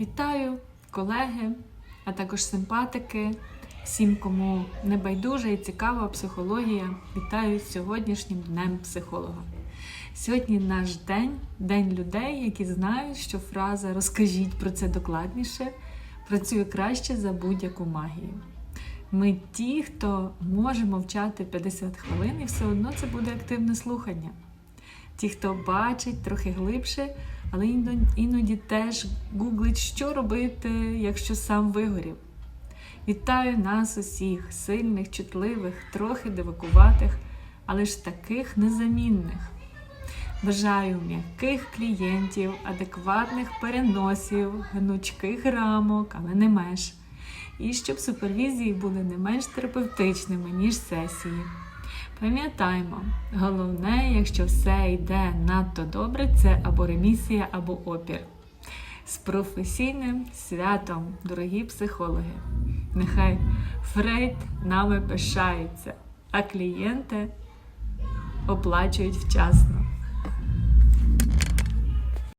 Вітаю, колеги, а також симпатики, всім, кому не байдужа і цікава психологія. Вітаю сьогоднішнім днем психолога. Сьогодні наш день день людей, які знають, що фраза Розкажіть про це докладніше працює краще за будь-яку магію. Ми ті, хто може мовчати 50 хвилин, і все одно це буде активне слухання. Ті, хто бачить трохи глибше, але іноді, теж гуглить, що робити, якщо сам вигорів. Вітаю нас усіх, сильних, чутливих, трохи дивакуватих, але ж таких незамінних. Бажаю м'яких клієнтів, адекватних переносів, гнучких рамок, але не меж. І щоб супервізії були не менш терапевтичними, ніж сесії. Пам'ятаймо, головне, якщо все йде надто добре, це або ремісія, або опір. З професійним святом, дорогі психологи. Нехай Фрейд нами пишається, а клієнти оплачують вчасно.